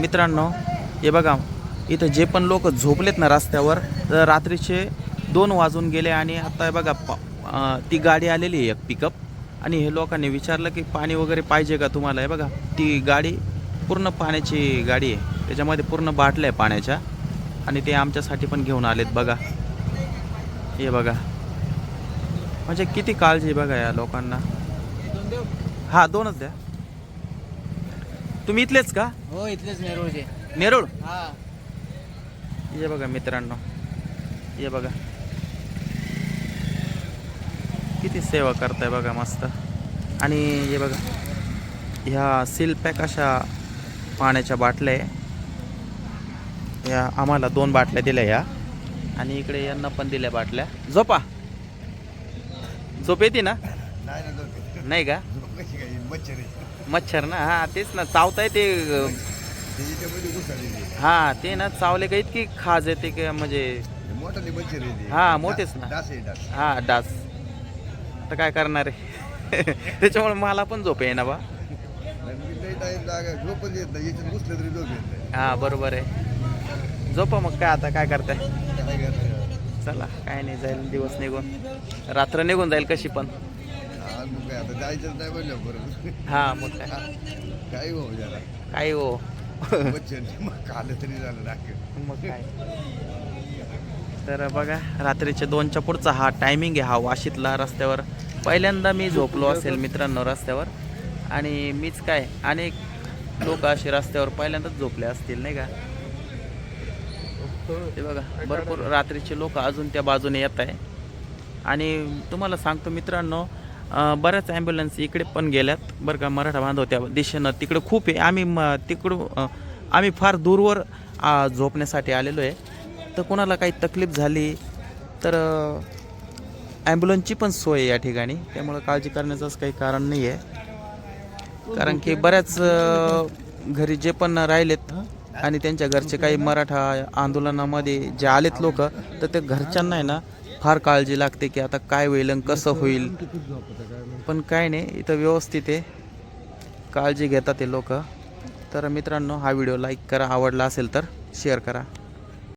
मित्रांनो हे बघा इथं जे पण लोक झोपलेत ना रस्त्यावर तर रात्रीचे दोन वाजून गेले आणि आता हे बघा प- ती गाडी आलेली आहे एक पिकअप आणि हे लोकांनी विचारलं की पाणी वगैरे पाहिजे का तुम्हाला? हे बघा ती गाडी पूर्ण पाण्याची गाडी आहे. त्याच्यामध्ये पूर्ण बाटल्या आहे पाण्याच्या. आणि ते आमच्यासाठी पण घेऊन आलेत बघा. हे बघा. म्हणजे किती काळजी आहे बघा या लोकांना. हा दोनच द्या. तुम्ही इथलेच का? हो इथलेच नेरूळचे नेरुळ? हा. ये बघा मित्रांनो. ये बघा. किती सेवा करताय बघा मस्त. आणि हे बघा. ह्या सील पॅक अशा पाण्याच्या बाटल्या आहे. या आम्हाला दोन बाटल्या दिल्या ह्या आणि इकडे यांना पण दिल्या बाटल्या. झोपा. झोप येते ना? नाही का? कशी काय? मच्छर आहे. मच्छर ना? हा तेच ना चावताय ते हा ते ना चावले का इतकी खाज येते की म्हणजे. हा, मोठेच ना. हा डास. तर काय करणार आहे? त्याच्यामुळे मला पण झोप आहे ना बा हा बरोबर आहे. झोपा मग काय आता काय करताय? चला काय नाही जाईल दिवस निघून. रात्र निघून जाईल कशी पण. मग काय आता जायचंच नाही म्हणलं बरोबर. हा मग काय? काय हो जरा. काय हो. मच्छर मग काल तरी झालं मग काय? तर बघा रात्रीचे दोनच्या पुढचा हा टायमिंग आहे हा वाशीतला रस्त्यावर. पहिल्यांदा मी झोपलो असेल मित्रांनो रस्त्यावर. आणि मीच काय अनेक लोक असे रस्त्यावर पहिल्यांदाच झोपले असतील नाही का? ते बघा भरपूर रात्रीचे लोक अजून त्या बाजूने येत आहे. आणि तुम्हाला सांगतो मित्रांनो बऱ्याच ॲम्ब्युलन्स इकडे पण गेल्यात. बरं का मराठा बांधव त्या दिशेनं तिकडं खूप आहे. आम्ही म तिकडं आम्ही फार दूरवर झोपण्यासाठी आलेलो आहे. तर कोणाला काही तकलीफ झाली तर ॲम्ब्युलन्सची पण सोय आहे या ठिकाणी. त्यामुळं काळजी करण्याचंच काही कारण नाही आहे कारण की बऱ्याच घरी जे पण राहिलेत आणि त्यांच्या घरचे काही मराठा आंदोलनामध्ये जे आलेत लोक तर ते घरच्यांना आहे ना फार काळजी लागते की आता काय होईल आणि कसं होईल. पण काय नाही इथं व्यवस्थित आहे. काळजी घेतात ते लोक. तर मित्रांनो हा व्हिडिओ लाईक करा आवडला असेल तर शेअर करा.